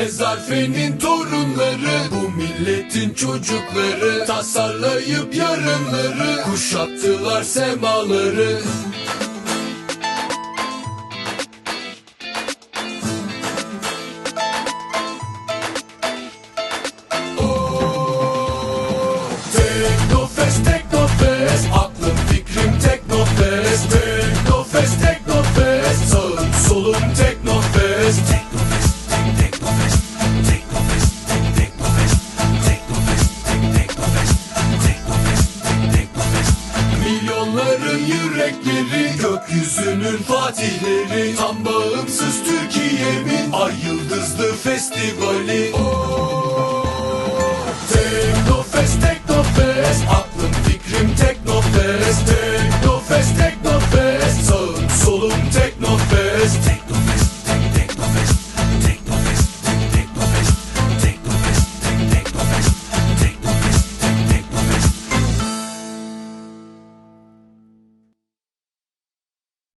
Ezarfe'nin torunları Bu milletin çocukları. Tasarlayıp yarınları Kuşattılar semaları. Teknofest, Teknofest Aklım fikrim Teknofest. Teknofest, Teknofest Milyonların yürekleri Gökyüzünün fatihleri. Tam bağımsız Türkiye'min Ay yıldızlı festivali. Teknofest,